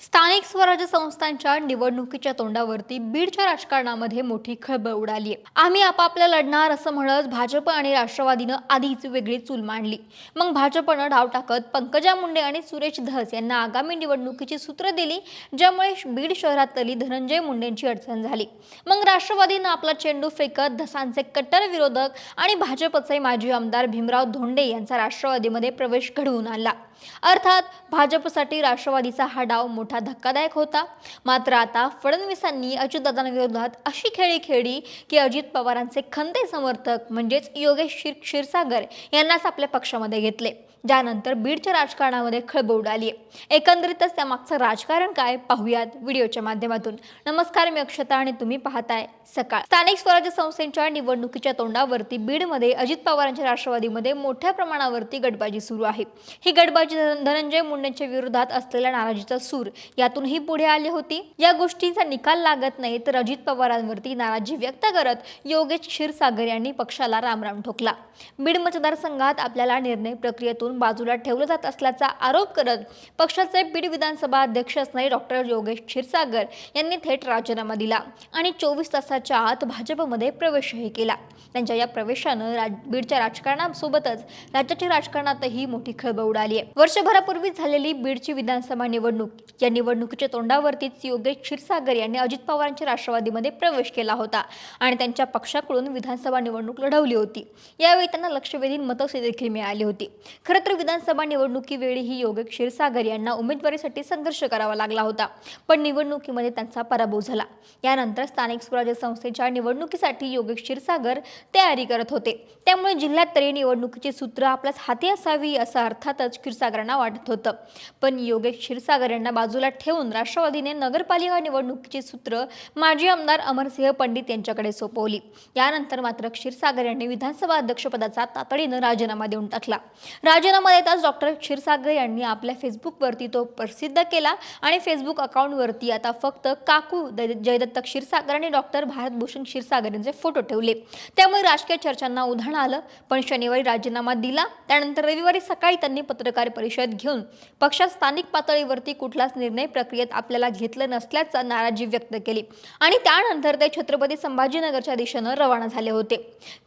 स्थानिक स्वराज्य संस्थांच्या निवडणुकीच्या तोंडावरती बीडच्या राजकारणामध्ये मोठी खळबळ उडाली. आहे आम्ही आपापल्या लढणार असं म्हणत भाजप आणि राष्ट्रवादीनं आधीच वेगळी चूल मांडली. मग भाजपनं डाव टाकत पंकजा मुंडे आणि सुरेश धस यांना आगामी निवडणुकीची सूत्र दिली ज्यामुळे बीड शहरातली धनंजय मुंडेंची अडचण झाली. मग राष्ट्रवादीनं आपला चेंडू फेकत धसांचे कट्टर विरोधक आणि भाजपचे माजी आमदार भीमराव धोंडे यांचा राष्ट्रवादीमध्ये प्रवेश घडवून आणला. अर्थात भाजपसाठी राष्ट्रवादीचा हा डाव मोठा धक्कादायक होता. मात्र आता फडणवीसांनी अजितदादांविरोधात अशी खेळी खेळली की अजित पवारांचे खंदे समर्थक म्हणजेच योगेश क्षीर क्षीरसागर यांनाच आपल्या पक्षामध्ये घेतले. ज्यानंतर बीडच्या राजकारणामध्ये खळबळ उडाली आहे एकंदरीतच त्यामागचं राजकारण काय पाहूयात व्हिडिओच्या माध्यमातून. नमस्कार मी अक्षता आणि तुम्ही पाहताय सकाळ. स्थानिक स्वराज्य संस्थेच्या निवडणुकीच्या तोंडावरती बीडमध्ये अजित पवारांच्या राष्ट्रवादीमध्ये मोठ्या प्रमाणावरती गटबाजी सुरू आहे. ही गटबाजी धनंजय मुंडेंच्या विरोधात असलेल्या नाराजीचा सूर यातूनही पुढे आली होती. या गोष्टींचा निकाल लागत नाही तर अजित पवारांवरती नाराजी व्यक्त करत योगेश क्षीरसागर यांनी पक्षाला रामराम ठोकला. बीड मतदारसंघात आपल्याला निर्णय प्रक्रियेतून बाजूला ठेवलं जात असल्याचा आरोप करत पक्षाचे बीड विधानसभा अध्यक्ष असणारे डॉक्टर योगेश क्षीरसागर यांनी थेट राजीनामा दिला आणि चोवीस तासाच्या आत भाजपमध्ये प्रवेशही केला. त्यांच्या या प्रवेशानं राज बीडच्या राजकारणासोबतच राज्याच्या राजकारणातही मोठी खळबळ उडाली आहे. वर्षभरापूर्वी झालेली बीडची विधानसभा निवडणूक या निवडणुकीच्या तोंडावरतीच योगेश क्षीरसागर यांनी अजित पवारांच्या राष्ट्रवादीमध्ये प्रवेश केला होता आणि त्यांच्या पक्षाकडून विधानसभा निवडणूक लढवली होती. यावेळी त्यांना लक्षवेधी मतसे देखील मिळाली होती. खरं खरं तर विधानसभा निवडणुकीवेळी ही योगेश क्षीरसागर यांना उमेदवारीसाठी संघर्ष करावा लागला होता. पण निवडणुकीमध्ये त्यांचा पराभव झाला. यानंतर स्थानिक स्वराज्य संस्थेच्या निवडणुकीसाठी योगेश क्षीरसागर तयारी करत होते. त्यामुळे जिल्ह्यात तरी निवडणुकीची सूत्र आपल्याच हाती असावी असं अर्थातच क्षीरसागरांना वाटत होतं. पण योगेश क्षीरसागर यांना बाजूला ठेवून राष्ट्रवादीने नगरपालिका निवडणुकीची सूत्र माजी आमदार अमरसिंह पंडित यांच्याकडे सोपवली. यानंतर मात्र क्षीरसागर यांनी विधानसभा अध्यक्षपदाचा तातडीनं राजीनामा देऊन टाकला. राज राजीनामा देताच डॉक्टर क्षीरसागर यांनी आपल्या फेसबुकवरती तो प्रसिद्ध केला आणि फेसबुक अकाउंटवरती आता फक्त काकू जयदत्त क्षीरसागर आणि डॉक्टर भारतभूषण क्षीरसागर यांचे फोटो ठेवले. त्यामुळे राजकीय चर्चांना उधाण आलं पण शनिवारी राजीनामा दिला. त्यानंतर रविवारी सकाळी त्यांनी पत्रकार परिषद घेऊन पक्षात स्थानिक पातळीवरती कुठलाच निर्णय प्रक्रियेत आपल्याला घेतलं नसल्याचा नाराजी व्यक्त केली. आणि त्यानंतर ते छत्रपती संभाजीनगरच्या दिशेनं रवाना झाले होते.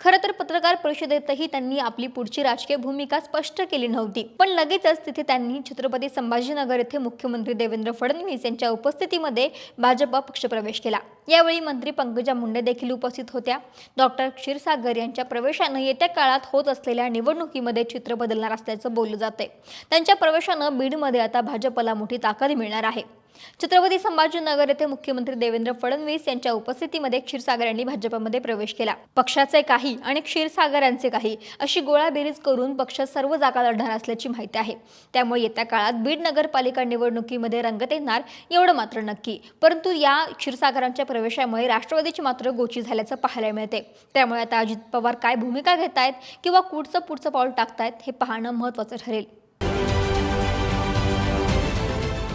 खरं तर पत्रकार परिषदेतही त्यांनी आपली पुढची राजकीय भूमिका स्पष्ट केली नव्हती. पण लगेचच तिथे त्यांनी छत्रपती संभाजीनगर येथे मुख्यमंत्री देवेंद्र फडणवीस यांच्या उपस्थितीमध्ये भाजप पक्षप्रवेश केला. यावेळी मंत्री पंकजा मुंडे देखील उपस्थित होत्या. डॉक्टर क्षीरसागर यांच्या प्रवेशानं येत्या काळात होत असलेल्या निवडणुकीमध्ये चित्र बदलणार असल्याचं बोललं जाते त्यांच्या प्रवेशानं बीडमध्ये आता भाजपला मोठी ताकद मिळणार आहे. छत्रपती संभाजीनगर येथे मुख्यमंत्री देवेंद्र फडणवीस यांच्या उपस्थितीमध्ये क्षीरसागर यांनी भाजपमध्ये प्रवेश केला. पक्षाचे काही आणि क्षीरसागरांचे काही अशी गोळाबेरीज करून पक्ष सर्व जागा लढणार असल्याची माहिती आहे. त्यामुळे येत्या काळात बीड नगरपालिका निवडणुकीमध्ये रंगत येणार एवढं मात्र नक्की. परंतु या क्षीरसागरांच्या प्रवेशामुळे राष्ट्रवादीची मात्र गोची झाल्याचं पाहायला मिळते. त्यामुळे आता अजित पवार काय भूमिका घेत आहेत किंवा कुठचं पुढचं पाऊल टाकतायत हे पाहणं महत्त्वाचं ठरेल.